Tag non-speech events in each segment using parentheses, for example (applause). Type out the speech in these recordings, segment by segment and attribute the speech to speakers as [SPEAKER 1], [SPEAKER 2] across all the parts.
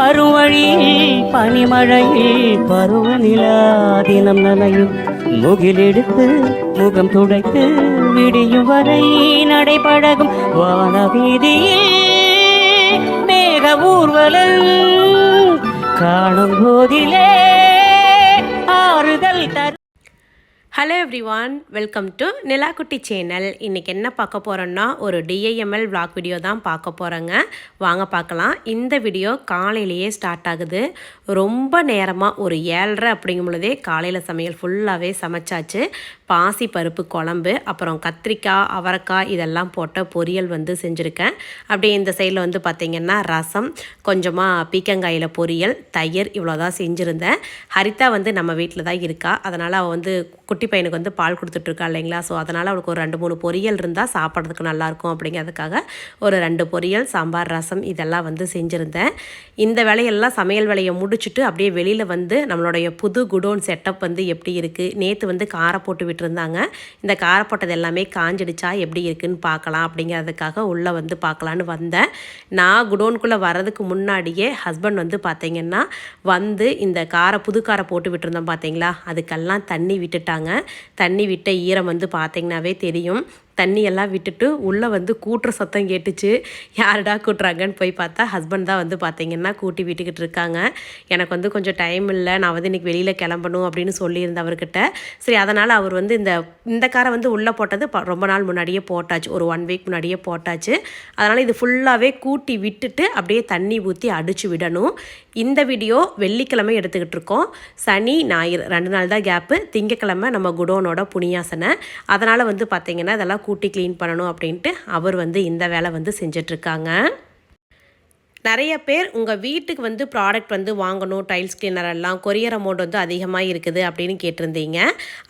[SPEAKER 1] வரும் வழியில் பனிமழையில் பருவநிலா தினம் நனையும். முகிலெடுத்து முகம் துடைத்து விடியும் வரை நடைபழகும் வானவீதியில் மேக ஊர்வலம் காணும் போதிலே ஆறுதல் தரும்
[SPEAKER 2] hello everyone welcome to Nilakkutti channel இன்றைக்கி என்ன பார்க்க போகிறோன்னா ஒரு டிஐஎம்எல் விளாக் வீடியோ தான் பார்க்க போகிறோங்க வாங்க பார்க்கலாம். இந்த வீடியோ காலையிலேயே ஸ்டார்ட் ஆகுது. ரொம்ப நேரமாக ஒரு ஏழரை அப்படிங்கும் பொழுதே காலையில் சமையல் ஃபுல்லாகவே சமைச்சாச்சு. பாசி பருப்பு குழம்பு அப்புறம் கத்திரிக்காய் அவரைக்காய் இதெல்லாம் போட்ட பொரியல் வந்து செஞ்சுருக்கேன். அப்படியே இந்த சைடில் வந்து பார்த்திங்கன்னா ரசம் கொஞ்சமாக பீக்கங்காயில் பொரியல் தயிர் இவ்வளோதான் செஞ்சுருந்தேன். ஹரிதா வந்து நம்ம வீட்டில் தான் இருக்கா. அதனால் அவள் வந்து குட்டி பையனுக்கு வந்து பால் கொடுத்துட்ருக்கா இல்லைங்களா? ஸோ அதனால் அவளுக்கு ஒரு ரெண்டு மூணு பொரியல் இருந்தால் சாப்பிட்றதுக்கு நல்லாயிருக்கும் அப்படிங்கிறதுக்காக ஒரு ரெண்டு பொரியல் சாம்பார் ரசம் இதெல்லாம் வந்து செஞ்சுருந்தேன். இந்த வேலையெல்லாம் சமையல் வேலையை முடிச்சுட்டு அப்படியே வெளியில் வந்து நம்மளுடைய புது குடோன் செட்டப் வந்து எப்படி இருக்குது நேற்று வந்து காரை போட்டு விட்டுருந்தாங்க. இந்த காரை போட்டது எல்லாமே காஞ்சிடுச்சா? எப்படி இருக்குன்னு பார்க்கலாம் அப்படிங்கிறதுக்காக உள்ளே வந்து பார்க்கலான்னு வந்தேன். நான் குடோனுக்குள்ளே வர்றதுக்கு முன்னாடியே ஹஸ்பண்ட் வந்து பார்த்தீங்கன்னா வந்து இந்த காரை புது காரை போட்டு விட்டுருந்தோம் பார்த்தீங்களா அதுக்கெல்லாம் தண்ணி விட்டுட்டாங்க. தண்ணி விட்ட ஈரம் வந்து பார்த்திங்கனாவே தெரியும். தண்ணியெல்லாம் விட்டுட்டு உள்ளே வந்து கூட்டுற சத்தம் கேட்டுச்சு. யாருடா கூட்டுறாங்கன்னு போய் பார்த்தா ஹஸ்பண்ட் தான் வந்து பார்த்தீங்கன்னா கூட்டி விட்டுக்கிட்டு இருக்காங்க. எனக்கு வந்து கொஞ்சம் டைம் இல்லை நான் வந்து இன்றைக்கி வெளியில் கிளம்பணும் அப்படின்னு சொல்லியிருந்தேன் அவர்கிட்ட. சரி அதனால் அவர் வந்து இந்த இந்த காரை வந்து உள்ளே போட்டது ப- ரொம்ப நாள் முன்னாடியே போட்டாச்சு. ஒரு ஒன் வீக் முன்னாடியே போட்டாச்சு. அதனால் இது ஃபுல்லாகவே கூட்டி விட்டுட்டு அப்படியே தண்ணி ஊற்றி அடித்து விடணும். இந்த வீடியோ வெள்ளிக்கிழமை எடுத்துக்கிட்டு இருக்கோம். சனி ஞாயிறு ரெண்டு நாள் தான் கேப்பு திங்கக்கிழமை நம்ம குடோனோட புனியாசனை. அதனால் வந்து பார்த்திங்கன்னா இதெல்லாம் கூட்டி க்ளீன் பண்ணணும் அப்படின்ட்டு அவர் வந்து இந்த வேலை வந்து செஞ்சிட்ருக்காங்க. நிறைய பேர் உங்கள் வீட்டுக்கு வந்து ப்ராடக்ட் வந்து வாங்கணும் டைல்ஸ் கிளீனர் எல்லாம் கொரியர் அமௌண்ட் வந்து அதிகமாக இருக்குது அப்படின்னு கேட்டிருந்தீங்க.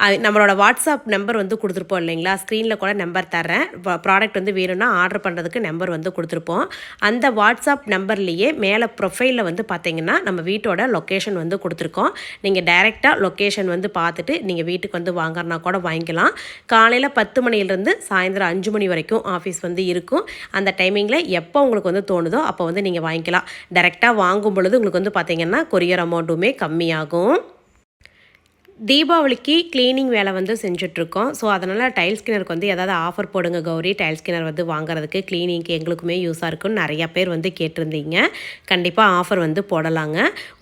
[SPEAKER 2] அது நம்மளோட வாட்ஸ்அப் நம்பர் வந்து கொடுத்துருப்போம் இல்லைங்களா? ஸ்க்ரீனில் கூட நம்பர் தரேன் ப்ராடக்ட் வந்து வேணும்னா ஆர்டர் பண்ணுறதுக்கு நம்பர் வந்து கொடுத்துருப்போம். அந்த வாட்ஸ்அப் நம்பர்லேயே மேலே ப்ரொஃபைலில் வந்து பார்த்தீங்கன்னா நம்ம வீட்டோட லொக்கேஷன் வந்து கொடுத்துருக்கோம். நீங்கள் டைரெக்டாக லொக்கேஷன் வந்து பார்த்துட்டு நீங்கள் வீட்டுக்கு வந்து வாங்குறனா கூட வாங்கிக்கலாம். காலையில் பத்து மணிலேருந்து சாயந்தரம் அஞ்சு மணி வரைக்கும் ஆஃபீஸ் வந்து இருக்கும். அந்த டைமிங்கில் எப்போ உங்களுக்கு வந்து தோணுதோ அப்போ வந்து நீங்கள் வாங்கிக்கலாம். டைரெக்டாக வாங்கும் பொழுது உங்களுக்கு வந்து பார்த்திங்கன்னா கொரியர் அமௌண்ட்டுமே கம்மியாகும். தீபாவளிக்கு க்ளீனிங் வேலை வந்து செஞ்சுட்ருக்கோம். ஸோ அதனால் டைல்ஸ் ஸ்கின்னருக்கு வந்து ஏதாவது ஆஃபர் போடுங்க கௌரி. டைல்ஸ் ஸ்கின்னர் வந்து வாங்குறதுக்கு க்ளீனிங்க்கு எங்களுக்குமே யூஸாக இருக்கும்னு நிறையா பேர் வந்து கேட்டிருந்தீங்க. கண்டிப்பாக ஆஃபர் வந்து போடலாங்க.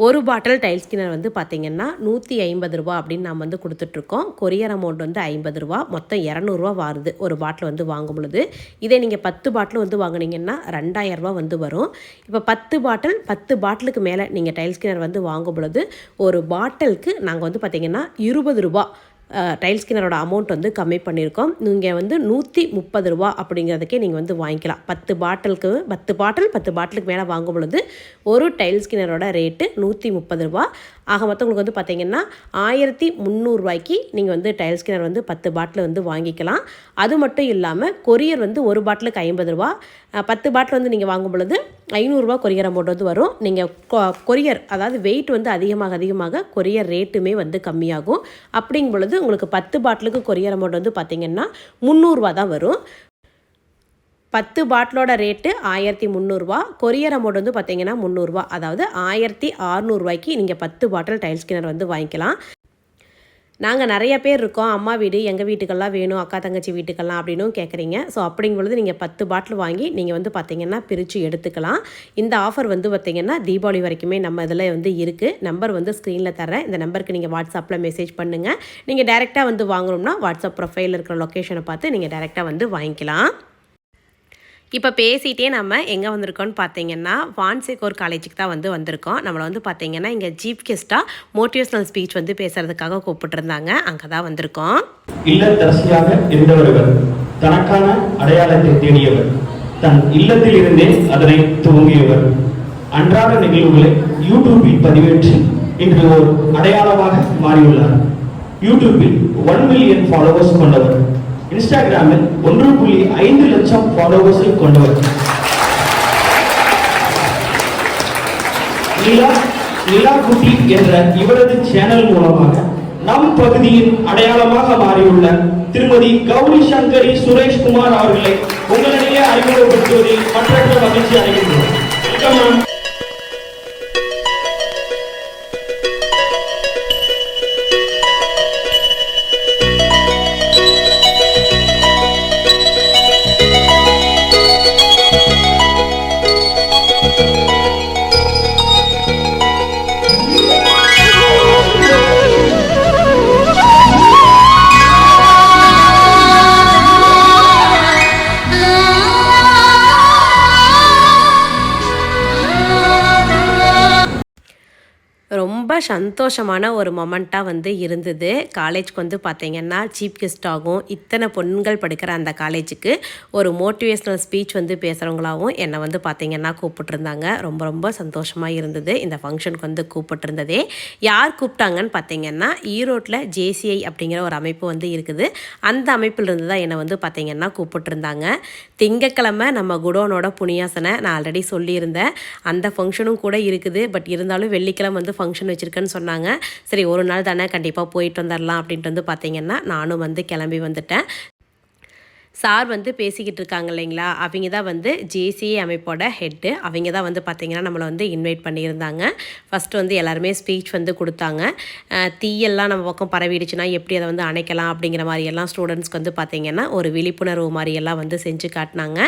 [SPEAKER 2] ஒரு பாட்டில் டைல்ஸ் ஸ்கின்னர் வந்து பார்த்திங்கன்னா நூற்றி ஐம்பது ரூபா அப்படின்னு நம்ம வந்து கொடுத்துட்ருக்கோம். கொரியர் அமௌண்ட் வந்து ஐம்பது ரூபா. மொத்தம் இரநூறுவா வருது ஒரு பாட்டில் வந்து வாங்கும் பொழுது. இதே நீங்கள் பத்து பாட்டில் வந்து வாங்குனீங்கன்னா ரெண்டாயிரரூபா வந்து வரும். இப்போ பத்து பாட்டில் பத்து பாட்டிலுக்கு மேலே நீங்கள் டைல்ஸ் ஸ்கின்னர் வந்து வாங்கும் பொழுது ஒரு பாட்டிலுக்கு நாங்கள் வந்து பார்த்திங்கன்னா இருபது ரூபா. டைல்ஸ் ஸ்கின்னரோட அமௌண்ட் வந்து கம்மி பண்ணியிருக்கோம். நீங்கள் வந்து நூற்றி முப்பது ரூபா அப்படிங்கிறதுக்கே நீங்கள் வந்து வாங்கிக்கலாம். பத்து பாட்டிலுக்கு பத்து பாட்டில் பத்து பாட்டிலுக்கு மேலே வாங்கும் பொழுது ஒரு டைல்ஸ் ஸ்கின்னரோட ரேட்டு நூற்றி முப்பது ரூபா. ஆக மொத்தம் உங்களுக்கு வந்து பார்த்தீங்கன்னா ஆயிரத்தி முந்நூறுரூவாய்க்கு நீங்கள் வந்து டைல்ஸ் ஸ்கின்னர் வந்து பத்து பாட்டில் வந்து வாங்கிக்கலாம். அது மட்டும் இல்லாமல் கொரியர் வந்து ஒரு பாட்டிலுக்கு ஐம்பது ரூபா. பத்து பாட்டில் வந்து நீங்கள் வாங்கும் பொழுது ஐநூறுரூவா கொரியர் அமௌண்ட் வந்து வரும். நீங்கள் கொரியர் அதாவது வெயிட் வந்து அதிகமாக அதிகமாக கொரியர் ரேட்டுமே வந்து கம்மியாகும். அப்படிங்கும் பொழுது உங்களுக்கு பத்து பாட்டிலுக்கு கொரியர் அமௌண்ட் வந்து பார்த்திங்கன்னா முந்நூறுரூவா தான் வரும். பத்து பாட்டிலோட ரேட்டு ஆயிரத்தி முந்நூறுரூவா கொரியர் அமௌண்ட் வந்து பார்த்திங்கன்னா முந்நூறுரூவா அதாவது ஆயிரத்தி அறநூறுவாய்க்கு நீங்கள் பத்து பாட்டில் டைல்ஸ் கிணறு வந்து வாங்கிக்கலாம். நாங்கள் நிறைய பேர் இருக்கோம். அம்மா வீடு எங்கள் வீட்டுக்கெல்லாம் வேணும் அக்கா தங்கச்சி வீட்டுக்கெல்லாம் அப்படின்னும் கேட்குறீங்க ஸோ அப்படிங்கும் பொழுது நீங்கள் பத்து பாட்டில் வாங்கி நீங்கள் வந்து பார்த்தீங்கன்னா பிரித்து எடுத்துக்கலாம். இந்த ஆஃபர் வந்து பார்த்திங்கன்னா தீபாவளி வரைக்குமே நம்ம இதில் வந்து இருக்குது நம்பர் வந்து ஸ்க்ரீனில் தரேன் இந்த நம்பருக்கு நீங்கள் வாட்ஸ்அப்பில் மெசேஜ் பண்ணுங்கள் நீங்கள் டேரெக்டாக வந்து வாங்கணும்னா வாட்ஸ்அப் ப்ரொஃபைலில் இருக்கிற லொக்கேஷனை பார்த்து நீங்கள் டேரெக்டாக வந்து வாங்கிக்கலாம். இப்போ பேசிகிட்டே நம்ம எங்கே வந்திருக்கோம்னு பார்த்தீங்கன்னா வான்சேகோர் காலேஜுக்கு தான் வந்து வந்திருக்கோம். நம்மளை வந்து பார்த்தீங்கன்னா இங்கே சீஃப் கெஸ்ட்டாக மோட்டிவேஷனல் ஸ்பீச் வந்து பேசுகிறதுக்காக கூப்பிட்டுருந்தாங்க. அங்கே தான் வந்திருக்கோம்
[SPEAKER 3] இல்லத்தரசியாக இருந்தவர்கள் தனக்கான அடையாளத்தை தேடியவர் தன் இல்லத்தில் இருந்தே அதனை துவங்கியவர். அன்றாட நிகழ்வுகளை யூடியூபில் பதிவேற்றி இன்று ஒரு அடையாளமாக மாறியுள்ளார். யூடியூபில் ஒன் மில்லியன் ஃபாலோவர்ஸ் கொண்டவர். இன்ஸ்டாகிராமில் ஒன்று புள்ளி ஐந்து லட்சம் ஃபாலோவர்ஸை கொண்டவர். நிலா நிலா குட்டி என்ற இவரது சேனல் மூலமாக நம் பகுதியின் அடையாளமாக மாறியுள்ள திருமதி கௌரி சங்கரி சுரேஷ் குமார் அவர்களை உங்களிடையே அறிமுகப்படுத்துவதில் மற்றற்ற மகிழ்ச்சி அடைகின்றோம்.
[SPEAKER 2] சந்தோஷமான ஒரு மொமெண்ட்டாக வந்து இருந்தது. காலேஜ்க்கு வந்து பார்த்தீங்கன்னா சீஃப் கெஸ்டாகவும் இத்தனை பொண்கள் படிக்கிற அந்த காலேஜுக்கு ஒரு மோட்டிவேஷ்னல் ஸ்பீச் வந்து பேசுகிறவங்களாகவும் என்னை வந்து பார்த்தீங்கன்னா கூப்பிட்டுருந்தாங்க. ரொம்ப ரொம்ப சந்தோஷமாக இருந்தது. இந்த ஃபங்க்ஷனுக்கு வந்து கூப்பிட்டுருந்ததே. யார் கூப்பிட்டாங்கன்னு பார்த்தீங்கன்னா ஈரோட்டில் ஜேசிஐ அப்படிங்கிற ஒரு அமைப்பு வந்து இருக்குது. அந்த அமைப்பிலிருந்து தான் என்னை வந்து பார்த்தீங்கன்னா கூப்பிட்டுருந்தாங்க. திங்கக்கிழமை நம்ம குடோனோட புனியாசனை நான் ஆல்ரெடி சொல்லியிருந்தேன். அந்த ஃபங்க்ஷனும் கூட இருக்குது. பட் இருந்தாலும் வெள்ளிக்கிழமை வந்து ஃபங்க்ஷன் இருக்குன்னு சொன்னாங்க. சரி ஒரு நாள் தானே கண்டிப்பாக போயிட்டு வந்துடலாம் அப்படின்ட்டு வந்து பார்த்தீங்கன்னா நானும் வந்து கிளம்பி வந்துட்டேன். சார் வந்து பேசிக்கிட்டு இருக்காங்க இல்லைங்களா? அவங்க தான் வந்து ஜேசிஏ அமைப்போட ஹெட்டு அவங்க தான் வந்து பார்த்திங்கன்னா நம்மளை வந்து இன்வைட் பண்ணியிருந்தாங்க. ஃபஸ்ட்டு வந்து எல்லாருமே ஸ்பீச் வந்து கொடுத்தாங்க. தீயெல்லாம் நம்ம பக்கம் பரவிடுச்சுன்னா எப்படி அதை வந்து அணைக்கலாம் அப்படிங்கிற மாதிரியெல்லாம் ஸ்டூடெண்ட்ஸ்க்கு வந்து பார்த்திங்கன்னா ஒரு விழிப்புணர்வு மாதிரியெல்லாம் வந்து செஞ்சு காட்டினாங்க.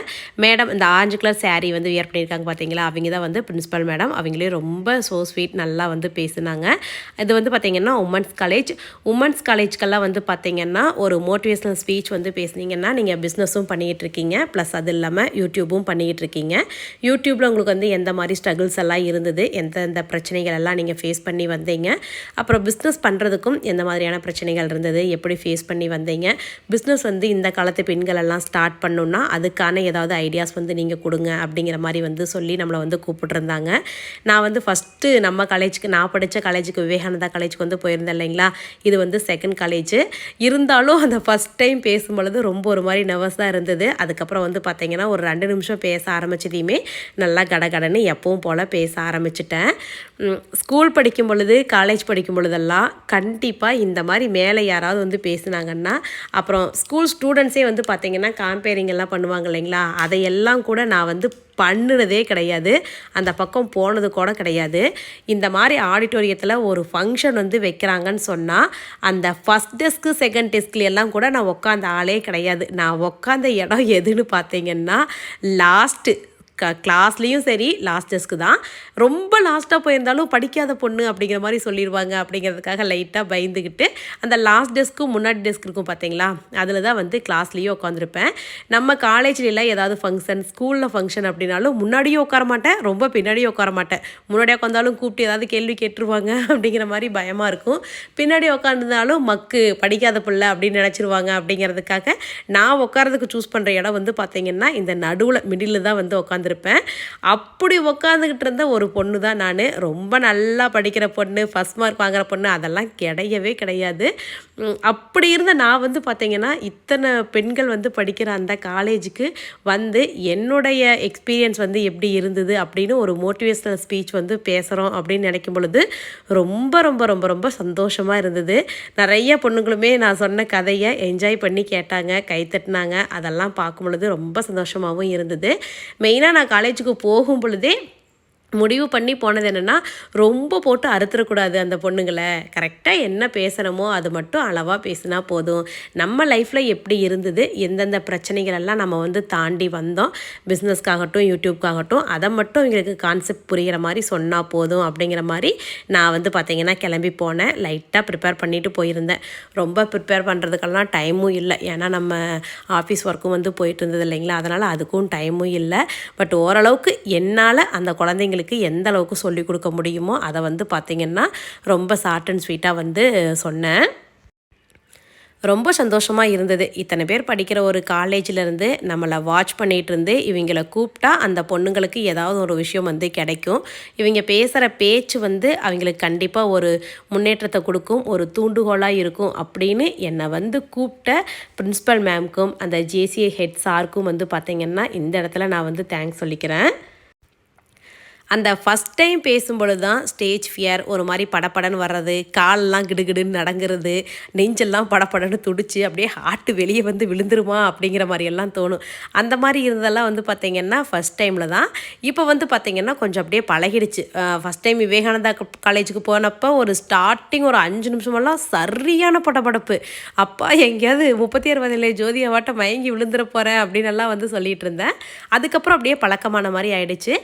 [SPEAKER 2] மேடம் இந்த ஆரஞ்சு கலர் சாரீ வந்து வியர் பண்ணியிருக்காங்க பார்த்தீங்களா அவங்க தான் வந்து பிரின்ஸிபல் மேடம் அவங்களே ரொம்ப ஸோ ஸ்வீட் நல்லா வந்து பேசினாங்க. இது வந்து பார்த்திங்கன்னா உமன்ஸ் காலேஜ் உமன்ஸ் காலேஜ்க்கெல்லாம் வந்து பார்த்திங்கன்னா ஒரு மோட்டிவேஷனல் ஸ்பீச் வந்து பேசுனீங்கன்னா நீங்கள் பிஸ்னஸும் பண்ணிக்கிட்டு இருக்கீங்க ப்ளஸ் அது இல்லாமல் யூடியூப்பும் பண்ணிக்கிட்டு இருக்கீங்க யூடியூப்பில் உங்களுக்கு வந்து எந்த மாதிரி ஸ்ட்ரகிள்ஸ் எல்லாம் இருந்தது? எந்தெந்த பிரச்சனைகள் எல்லாம் நீங்கள் ஃபேஸ் பண்ணி வந்தீங்க? அப்புறம் பிஸ்னஸ் பண்ணுறதுக்கும் எந்த மாதிரியான பிரச்சனைகள் இருந்தது? எப்படி ஃபேஸ் பண்ணி வந்தீங்க? பிஸ்னஸ் வந்து இந்த காலத்து பெண்கள் எல்லாம் ஸ்டார்ட் பண்ணணுன்னா அதுக்கான ஏதாவது ஐடியாஸ் வந்து நீங்கள் கொடுங்க அப்படிங்கிற மாதிரி வந்து சொல்லி நம்மளை வந்து கூப்பிட்டுருந்தாங்க. நான் வந்து ஃபஸ்ட்டு நம்ம காலேஜுக்கு நான் படித்த காலேஜுக்கு விவேகானந்தா காலேஜுக்கு வந்து போயிருந்தேன் இல்லைங்களா? இது வந்து செகண்ட் காலேஜ் இருந்தாலும் அந்த ஃபஸ்ட் டைம் பேசும்பொழுது ரொம்ப ஒரு மாதிரி நர்வஸ் தான் இருந்தது. அதுக்கப்புறம் வந்து பார்த்தீங்கன்னா ஒரு ரெண்டு நிமிஷம் பேச ஆரம்பிச்சதையுமே நல்லா கடகடன்னு எப்பவும் போல் பேச ஆரம்பிச்சிட்டேன். ஸ்கூல் படிக்கும் பொழுது காலேஜ் படிக்கும் பொழுதெல்லாம் கண்டிப்பாக இந்த மாதிரி மேலே யாராவது வந்து பேசுனாங்கன்னா அப்புறம் ஸ்கூல் ஸ்டூடெண்ட்ஸே வந்து பார்த்தீங்கன்னா காம்பேரிங் எல்லாம் பண்ணுவாங்க இல்லைங்களா? அதையெல்லாம் கூட நான் வந்து பண்ணுனதே கிடையாது. அந்த பக்கம் போனது கூட கிடையாது. இந்த மாதிரி ஆடிட்டோரியத்தில் ஒரு ஃபங்க்ஷன் வந்து வைக்கிறாங்கன்னு சொன்னால் அந்த ஃபஸ்ட் டெஸ்க்கு செகண்ட் டெஸ்க்ல எல்லாம் கூட நான் உட்காந்த ஆளே கிடையாது. நான் உட்காந்த இடம் எதுன்னு பார்த்தீங்கன்னா லாஸ்ட்டு க கிளாஸ்லேயும் சரி லாஸ்ட் டெஸ்க்கு தான். ரொம்ப லாஸ்ட்டாக போயிருந்தாலும் படிக்காத பொண்ணு அப்படிங்கிற மாதிரி சொல்லிடுவாங்க அப்படிங்கிறதுக்காக லைட்டாக பயந்துக்கிட்டு அந்த லாஸ்ட் டெஸ்க்கும் முன்னாடி டெஸ்க் இருக்கும் பார்த்தீங்களா அதில் தான் வந்து கிளாஸ்லேயும் உட்காந்துருப்பேன் நம்ம காலேஜ்லாம் ஏதாவது ஃபங்க்ஷன் ஸ்கூலில் ஃபங்க்ஷன் அப்படின்னாலும் முன்னாடியும் உட்கார மாட்டேன் ரொம்ப பின்னாடியும் உட்கார மாட்டேன். முன்னாடி உட்காந்தாலும் கூப்பிட்டு ஏதாவது கேள்வி கேட்டுருவாங்க (laughs) அப்படிங்கிற மாதிரி பயமாக இருக்கும். பின்னாடி உட்காந்துருந்தாலும் மக்கு படிக்காத பிள்ளை அப்படின்னு நினச்சிருவாங்க அப்படிங்கிறதுக்காக நான் உட்காரதுக்கு சூஸ் பண்ணுற இடம் வந்து பார்த்தீங்கன்னா இந்த நடுவில் மிடில் தான் வந்து உட்காந்துருப்பேன் அப்படி உட்காந்துக்கிட்டு இருந்த ஒரு பொண்ணு தான் நான். ரொம்ப நல்லா படிக்கிற பொண்ணு ஃபஸ்ட் மார்க் வாங்குற பொண்ணு அதெல்லாம் கிடையவே கிடையாது. அப்படி இருந்த நான் வந்து பார்த்தீங்கன்னா இத்தனை பெண்கள் வந்து படிக்கிற அந்த காலேஜுக்கு வந்து என்னுடைய எக்ஸ்பீரியன்ஸ் வந்து எப்படி இருந்தது அப்படின்னு ஒரு மோட்டிவேஷ்னல் ஸ்பீச் வந்து பேசுகிறோம் அப்படின்னு நினைக்கும் பொழுது ரொம்ப ரொம்ப ரொம்ப ரொம்ப சந்தோஷமாக இருந்தது. நிறைய பொண்ணுங்களுமே நான் சொன்ன கதையை என்ஜாய் பண்ணி கேட்டாங்க கைத்தட்டினாங்க அதெல்லாம் பார்க்கும் பொழுது ரொம்ப சந்தோஷமாகவும் இருந்தது. மெயினாக நான் காலேஜுக்கு போகும் பொழுதே முடிவு பண்ணி போனது என்னென்னா ரொம்ப போட்டு அறுத்துடக்கூடாது அந்த பொண்ணுங்களை. கரெக்டாக என்ன பேசுகிறோமோ அது மட்டும் அளவாக பேசினா போதும். நம்ம லைஃப்பில் எப்படி இருந்தது எந்தெந்த பிரச்சனைகள் எல்லாம் நம்ம வந்து தாண்டி வந்தோம் பிஸ்னஸ்க்காகட்டும் யூடியூப்காகட்டும் அதை மட்டும் எங்களுக்கு கான்செப்ட் புரிகிற மாதிரி சொன்னால் போதும் அப்படிங்கிற மாதிரி நான் வந்து பார்த்திங்கன்னா கிளம்பி போனேன். லைட்டாக ப்ரிப்பேர் பண்ணிட்டு போயிருந்தேன். ரொம்ப ப்ரிப்பேர் பண்ணுறதுக்கெல்லாம் டைமும் இல்லை. ஏன்னா நம்ம ஆஃபீஸ் ஒர்க்கும் வந்து போயிட்டு இருந்தது இல்லைங்களா? அதனால் அதுக்கும் டைமும் இல்லை. பட் ஓரளவுக்கு என்னால் அந்த குழந்தைங்களுக்கு எந்த அளவுக்கு சொல்லிக் கொடுக்க முடியுமோ அதை வந்து பார்த்திங்கன்னா ரொம்ப ஷார்ட் அண்ட் ஸ்வீட்டாக வந்து சொன்னேன். ரொம்ப சந்தோஷமாக இருந்தது. இத்தனை பேர் படிக்கிற ஒரு காலேஜிலேருந்து நம்மளை வாட்ச் பண்ணிகிட்டு இருந்து இவங்களை கூப்பிட்டா அந்த பொண்ணுங்களுக்கு ஏதாவது ஒரு விஷயம் வந்து கிடைக்கும். இவங்க பேசுகிற பேச்சு வந்து அவங்களுக்கு கண்டிப்பாக ஒரு முன்னேற்றத்தை கொடுக்கும் ஒரு தூண்டுகோலாக இருக்கும் அப்படின்னு என்னை வந்து கூப்பிட்ட பிரின்ஸிபல் மேம்க்கும் அந்த ஜேசிஏ ஹெட் சாருக்கும் வந்து பார்த்திங்கன்னா இந்த இடத்துல நான் வந்து தேங்க்ஸ் சொல்லிக்கிறேன். அந்த ஃபஸ்ட் டைம் பேசும்பொழுது தான் ஸ்டேஜ் ஃபியர் ஒரு மாதிரி படப்படன்னு வர்றது காலெல்லாம் கிடுகிடுன்னு நடங்கிறது நெஞ்செல்லாம் படபடன்னு துடிச்சு அப்படியே ஹார்ட்டு வெளியே வந்து விழுந்துருமா அப்படிங்கிற மாதிரி எல்லாம் தோணும். அந்த மாதிரி இருந்ததெல்லாம் வந்து பார்த்திங்கன்னா ஃபஸ்ட் டைமில் தான். இப்போ வந்து பார்த்திங்கன்னா கொஞ்சம் அப்படியே பழகிடுச்சு. ஃபஸ்ட் டைம் விவேகானந்தா காலேஜுக்கு போனப்போ ஒரு ஸ்டார்டிங் ஒரு அஞ்சு நிமிஷமெல்லாம் சரியான படபடப்பு. அப்பா எங்கேயாவது முப்பத்தி ஆறு ஜோதி அவாட்ட மயங்கி விழுந்துட போகிறேன் அப்படின்னு எல்லாம் வந்து சொல்லிகிட்டு இருந்தேன். அதுக்கப்புறம் அப்படியே பழக்கமான மாதிரி ஆயிடுச்சு.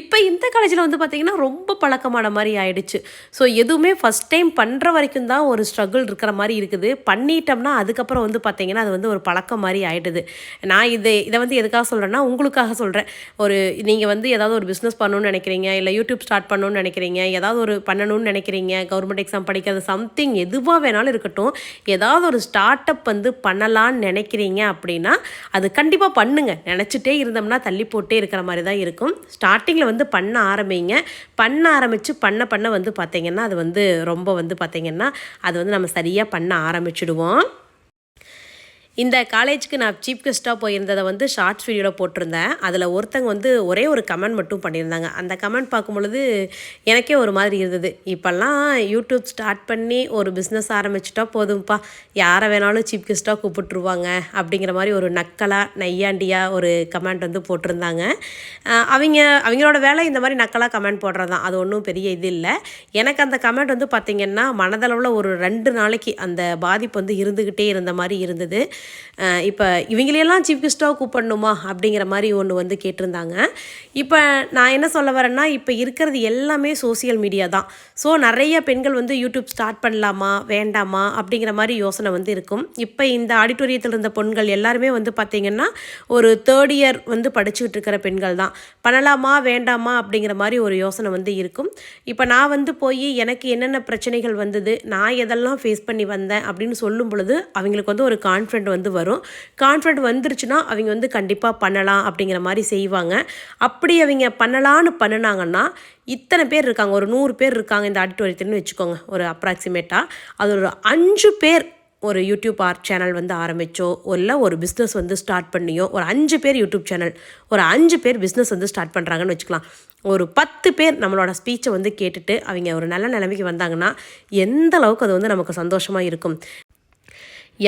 [SPEAKER 2] இப்போ இந்த காலேஜில் வந்து பார்த்திங்கன்னா ரொம்ப பழக்கமான மாதிரி ஆயிடுச்சு. ஸோ எதுவுமே ஃபஸ்ட் டைம் பண்ணுற வரைக்கும் தான் ஒரு ஸ்ட்ரகிள் இருக்கிற மாதிரி இருக்குது. பண்ணிட்டோம்னா அதுக்கப்புறம் வந்து பார்த்திங்கன்னா அது வந்து ஒரு பழக்கம் மாதிரி ஆகிடுது நான் இதை இதை வந்து எதுக்காக சொல்கிறேன்னா உங்களுக்காக சொல்கிறேன் ஒரு நீங்கள் வந்து ஏதாவது ஒரு பிஸ்னஸ் பண்ணணும்னு நினைக்கிறீங்க இல்லை யூடியூப் ஸ்டார்ட் பண்ணணும்னு நினைக்கிறீங்க ஏதாவது ஒரு பண்ணணும்னு நினைக்கிறீங்க கவர்மெண்ட் எக்ஸாம் படிக்கிறது சம்திங் எதுவாக வேணாலும் இருக்கட்டும் ஏதாவது ஒரு ஸ்டார்ட் அப் வந்து பண்ணலான்னு நினைக்கிறீங்க அப்படின்னா அது கண்டிப்பாக பண்ணுங்கள் நினச்சிட்டே இருந்தோம்னா தள்ளி போட்டே இருக்கிற மாதிரி தான் இருக்கும். ஸ்டார்டிங்கில் வந்து பண்ண ஆரம்பிங்க. பண்ண ஆரம்பித்து பண்ண பண்ண வந்து பார்த்திங்கன்னா அது வந்து ரொம்ப வந்து பார்த்திங்கன்னா அது வந்து நம்ம சரியாக பண்ண ஆரம்பிச்சிடுவோம். இந்த காலேஜுக்கு நான் சீஃப் கெஸ்ட்டாக போயிருந்ததை வந்து ஷார்ட்ஸ் வீடியோவில் போட்டிருந்தேன். அதில் ஒருத்தங்க வந்து ஒரே ஒரு கமெண்ட் மட்டும் பண்ணியிருந்தாங்க. அந்த கமெண்ட் பார்க்கும் பொழுது எனக்கே ஒரு மாதிரி இருந்தது. இப்போல்லாம் யூடியூப் ஸ்டார்ட் பண்ணி ஒரு பிஸ்னஸ் ஆரம்பிச்சிட்டா போதும்ப்பா யாரை வேணாலும் சீஃப் கெஸ்ட்டாக கூப்பிட்டுருவாங்க அப்படிங்கிற மாதிரி ஒரு நக்கலாக நையாண்டியாக ஒரு கமெண்ட் வந்து போட்டிருந்தாங்க. அவங்க அவங்களோட வேலை இந்த மாதிரி நக்கலாக கமெண்ட் போடுறது தான் அது ஒன்றும் பெரிய இது இல்லை. எனக்கு அந்த கமெண்ட் வந்து பார்த்திங்கன்னா மனதளவில் ஒரு ரெண்டு நாளைக்கு அந்த பாதிப்பு வந்து இருந்துக்கிட்டே இருந்த மாதிரி இருந்தது. இப்போ இவங்களையெல்லாம் சீஃப் கெஸ்ட்டாக கூப்பிடணுமா அப்படிங்கிற மாதிரி ஒன்று வந்து கேட்டிருந்தாங்க. இப்போ நான் என்ன சொல்ல வரேன்னா இப்போ இருக்கிறது எல்லாமே சோஷியல் மீடியா தான். ஸோ நிறைய பெண்கள் வந்து யூடியூப் ஸ்டார்ட் பண்ணலாமா வேண்டாமா அப்படிங்கிற மாதிரி யோசனை வந்து இருக்கும். இப்போ இந்த ஆடிட்டோரியத்தில் இருந்த பெண்கள் எல்லாருமே வந்து பார்த்திங்கன்னா ஒரு தேர்ட் இயர் வந்து படிச்சுக்கிட்டு இருக்கிற பெண்கள் தான். பண்ணலாமா வேண்டாமா அப்படிங்கிற மாதிரி ஒரு யோசனை வந்து இருக்கும். இப்போ நான் வந்து போய் எனக்கு என்னென்ன பிரச்சனைகள் வந்தது நான் எதெல்லாம் ஃபேஸ் பண்ணி வந்தேன் அப்படின்னு சொல்லும் பொழுது அவங்களுக்கு வந்து ஒரு கான்ஃபிடென்ட் வந்து வரும். கான்ஃபிடென்ட் வந்துருச்சுன்னா அவங்க வந்து கண்டிப்பாக பண்ணலாம் அப்படிங்கிற மாதிரி செய்வாங்க. அப்படி அவங்க பண்ணலான்னு பண்ணினாங்கன்னா இத்தனை பேர் இருக்காங்க. ஒரு நூறு பேர் இருக்காங்க இந்த ஆடிட்டோரியத்துலன்னு வச்சுக்கோங்க. ஒரு அப்ராக்சிமேட்டாக அது ஒரு அஞ்சு பேர் ஒரு யூடியூப் ஆர்ட் சேனல் வந்து ஆரம்பிச்சோ இல்லை ஒரு பிஸ்னஸ் வந்து ஸ்டார்ட் பண்ணியோ ஒரு அஞ்சு பேர் யூடியூப் சேனல் ஒரு அஞ்சு பேர் பிஸ்னஸ் வந்து ஸ்டார்ட் பண்ணுறாங்கன்னு வச்சுக்கலாம். ஒரு பத்து பேர் நம்மளோட ஸ்பீச்சை வந்து கேட்டுட்டு அவங்க ஒரு நல்ல நிலைமைக்கு வந்தாங்கன்னா எந்த அளவுக்கு அது வந்து நமக்கு சந்தோஷமாக இருக்கும்.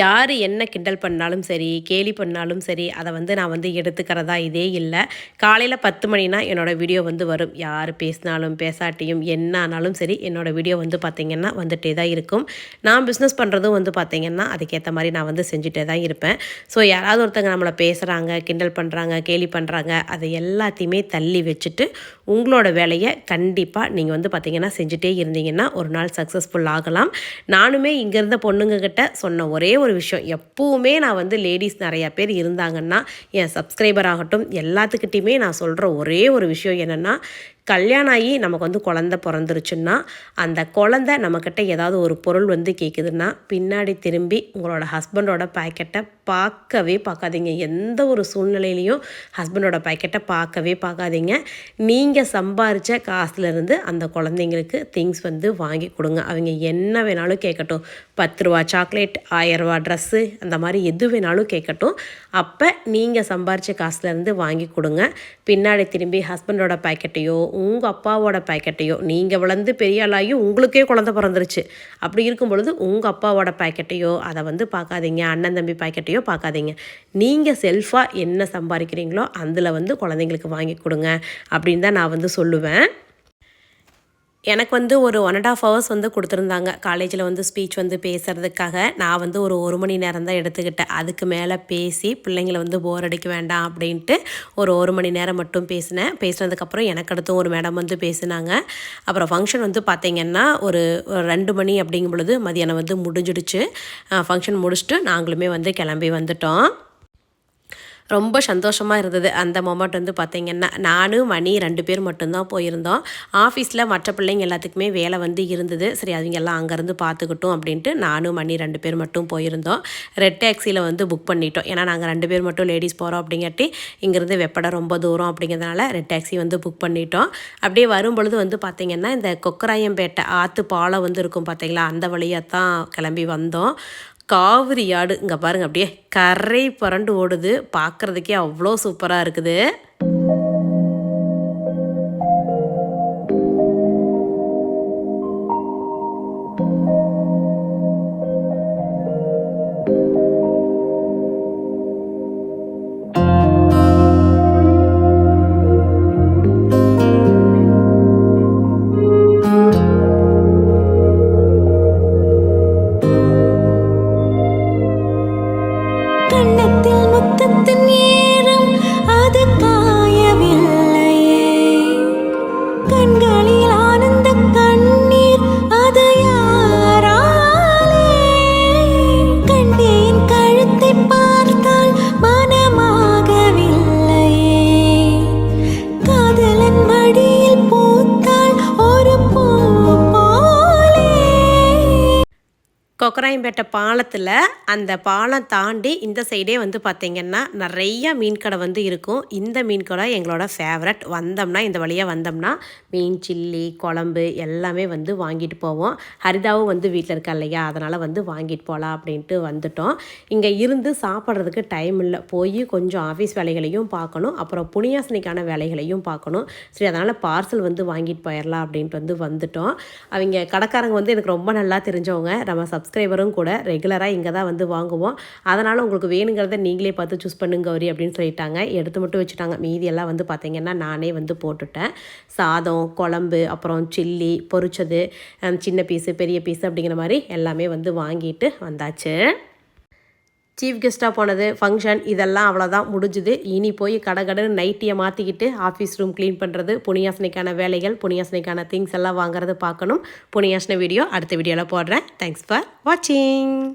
[SPEAKER 2] யார் என்ன கிண்டல் பண்ணாலும் சரி கேலி பண்ணாலும் சரி அதை வந்து நான் வந்து எடுத்துக்கிறதா இதே இல்லை. காலையில் பத்து மணினா என்னோடய வீடியோ வந்து வரும். யார் பேசினாலும் பேசாட்டியும் என்ன ஆனாலும் சரி என்னோடய வீடியோ வந்து பார்த்திங்கன்னா வந்துகிட்டே தான் இருக்கும். நான் பிஸ்னஸ் பண்ணுறதும் வந்து பார்த்திங்கன்னா அதுக்கேற்ற மாதிரி நான் வந்து செஞ்சுட்டே தான் இருப்பேன். ஸோ யாராவது ஒருத்தங்க நம்மளை பேசுகிறாங்க கிண்டல் பண்ணுறாங்க கேலி பண்ணுறாங்க அதை எல்லாத்தையுமே தள்ளி வச்சுட்டு உங்களோட வேலையை கண்டிப்பாக நீங்கள் வந்து பார்த்திங்கன்னா செஞ்சுட்டே இருந்தீங்கன்னா ஒரு நாள் சக்ஸஸ்ஃபுல் ஆகலாம். நானுமே இங்கேருந்த பொண்ணுங்கக்கிட்ட பொண்ணுங்க சொன்ன ஒரே ஒரு விஷயம். எப்போவுமே நான் வந்து லேடிஸ் நிறையா பேர் இருந்தாங்கன்னா என் சப்ஸ்கிரைபர் ஆகட்டும் எல்லாத்துக்கிட்டையுமே நான் சொல்கிற ஒரே ஒரு விஷயம் என்னென்னா கல்யாணம் ஆகி நமக்கு வந்து குழந்த பிறந்துருச்சுன்னா அந்த குழந்த நம்மக்கிட்ட ஏதாவது ஒரு பொருள் வந்து கேட்குதுன்னா பின்னாடி திரும்பி உங்களோட ஹஸ்பண்டோட பாக்கெட்டை பார்க்கவே பார்க்காதீங்க. எந்த ஒரு சூழ்நிலையிலையும் ஹஸ்பண்டோட பாக்கெட்டை பார்க்கவே பார்க்காதீங்க. நீங்கள் சம்பாரித்த காசுலேருந்து அந்த குழந்தைங்களுக்கு திங்ஸ் வந்து வாங்கி கொடுங்க. அவங்க என்ன வேணாலும் கேட்கட்டும். பத்து ரூபா சாக்லேட் ஆயரூவா ட்ரெஸ்ஸு அந்த மாதிரி எது வேணாலும் கேட்கட்டும். அப்போ நீங்கள் சம்பாரித்த காசுலேருந்து வாங்கி கொடுங்க. பின்னாடி திரும்பி ஹஸ்பண்டோட பாக்கெட்டையோ உங்கள் அப்பாவோட பாக்கெட்டையோ நீங்கள் வளர்ந்து பெரிய உங்களுக்கே குழந்த பிறந்துருச்சு. அப்படி இருக்கும் பொழுது உங்கள் அப்பாவோட பாக்கெட்டையோ அதை வந்து பார்க்காதீங்க அண்ணன் தம்பி பாக்கெட்டையோ பார்க்காதீங்க. நீங்கள் செல்ஃபாக என்ன சம்பாதிக்கிறீங்களோ அதில் வந்து குழந்தைங்களுக்கு வாங்கி கொடுங்க அப்படின்னு தான் நான் வந்து சொல்லுவேன். எனக்கு வந்து ஒரு ஒன் அண்ட் ஆஃப் ஹவர்ஸ் வந்து கொடுத்துருந்தாங்க. காலேஜில் வந்து ஸ்பீச் வந்து பேசுகிறதுக்காக நான் வந்து ஒரு ஒரு மணி நேரம் தான் எடுத்துக்கிட்டேன். அதுக்கு மேலே பேசி பிள்ளைங்களை வந்து போர் அடிக்க வேண்டாம் அப்படின்ட்டு ஒரு ஒரு மணி நேரம் மட்டும் பேசினேன். பேசினதுக்கப்புறம் எனக்கு அடுத்தும் ஒரு மேடம் வந்து பேசினாங்க. அப்புறம் ஃபங்க்ஷன் வந்து பார்த்திங்கன்னா ஒரு ஒரு ரெண்டு மணி அப்படிங்கும் பொழுது மதியானம் வந்து முடிஞ்சிடுச்சு. ஃபங்க்ஷன் முடிச்சுட்டு நாங்களுமே வந்து கிளம்பி வந்துட்டோம். ரொம்ப சந்தோஷமாக இருந்தது. அந்த மொமெண்ட் வந்து பார்த்திங்கன்னா நானும் மணி ரெண்டு பேர் மட்டும்தான் போயிருந்தோம். ஆஃபீஸில் மற்ற பிள்ளைங்க எல்லாத்துக்குமே வேலை வந்து இருந்தது. சரி அவங்க எல்லாம் அங்கேருந்து பார்த்துக்கிட்டோம் அப்படின்ட்டு நானும் மணி ரெண்டு பேர் மட்டும் போயிருந்தோம். ரெட் டாக்ஸியில் வந்து புக் பண்ணிட்டோம். ஏன்னா நாங்கள் ரெண்டு பேர் மட்டும் லேடிஸ் போகிறோம் அப்படிங்காட்டி இங்கேருந்து வெப்படை ரொம்ப தூரம் அப்படிங்கிறதுனால ரெட் டாக்ஸி வந்து புக் பண்ணிட்டோம். அப்படியே வரும்பொழுது வந்து பார்த்திங்கன்னா இந்த கொக்கராயம்பேட்டை ஆற்று பாலம் வந்து இருக்கும் பார்த்தீங்களா அந்த வழியாக தான் கிளம்பி வந்தோம். காவிரி ஆடு இங்கே பாருங்க அப்படியே கரை புரண்டு ஓடுது. பார்க்குறதுக்கே அவ்வளோ சூப்பராக இருக்குது. கொக்கராயம்பேட்டை பாலத்தில் அந்த பாலம் தாண்டி இந்த சைடே வந்து பார்த்திங்கன்னா நிறைய மீன் கடை வந்து இருக்கும். இந்த மீன் கடை எங்களோட ஃபேவரட் வந்தோம்னா இந்த வழியாக வந்தோம்னா மீன் சில்லி குழம்பு எல்லாமே வந்து வாங்கிட்டு போவோம். ஹரிதாவும் வந்து வீட்டில் இருக்கா இல்லையா? அதனால் வந்து வாங்கிட்டு போகலாம் அப்படின்ட்டு வந்துட்டோம். இங்கே இருந்து சாப்பிட்றதுக்கு டைம் இல்லை. போய் கொஞ்சம் ஆஃபீஸ் வேலைகளையும் பார்க்கணும். அப்புறம் புனியாசனிக்கான வேலைகளையும் பார்க்கணும். சரி அதனால் பார்சல் வந்து வாங்கிட்டு போயிடலாம் அப்படின்ட்டு வந்து வந்துட்டோம். அவங்க கடைக்காரங்க வந்து எனக்கு ரொம்ப நல்லா தெரிஞ்சவங்க. நம்ம சப்ஸ்கிரைபரும் கூட ரெகுலராக இங்கே தான் வந்து வாங்குவோம். அதனால் உங்களுக்கு வேணுங்கிறத நீங்களே பார்த்து சூஸ் பண்ணுங்க கௌரி அப்படின்னு சொல்லிட்டாங்க. எடுத்து மட்டும் வச்சுட்டாங்க. மீதி எல்லாம் வந்து பார்த்திங்கன்னா நானே வந்து போட்டுட்டேன். சாதம் குழம்பு அப்புறம் சில்லி பொரிச்சது சின்ன பீஸு பெரிய பீஸு அப்படிங்கிற மாதிரி எல்லாமே வந்து வாங்கிட்டு வந்தாச்சு. சீஃப் கெஸ்ட்டாக போனது ஃபங்க்ஷன் இதெல்லாம் அவ்வளோதான் முடிஞ்சுது. இனி போய் கடகடன்னு நைட்டியை மாற்றிக்கிட்டு ஆஃபீஸ் ரூம் க்ளீன் பண்ணுறது புனியாசனைக்கான வேலைகள் புனியாசனைக்கான திங்ஸ் எல்லாம் வாங்குறது பார்க்கணும். புனியாசனை வீடியோ அடுத்த வீடியோவில் போடுறேன். தேங்க்ஸ் ஃபார் வாட்சிங்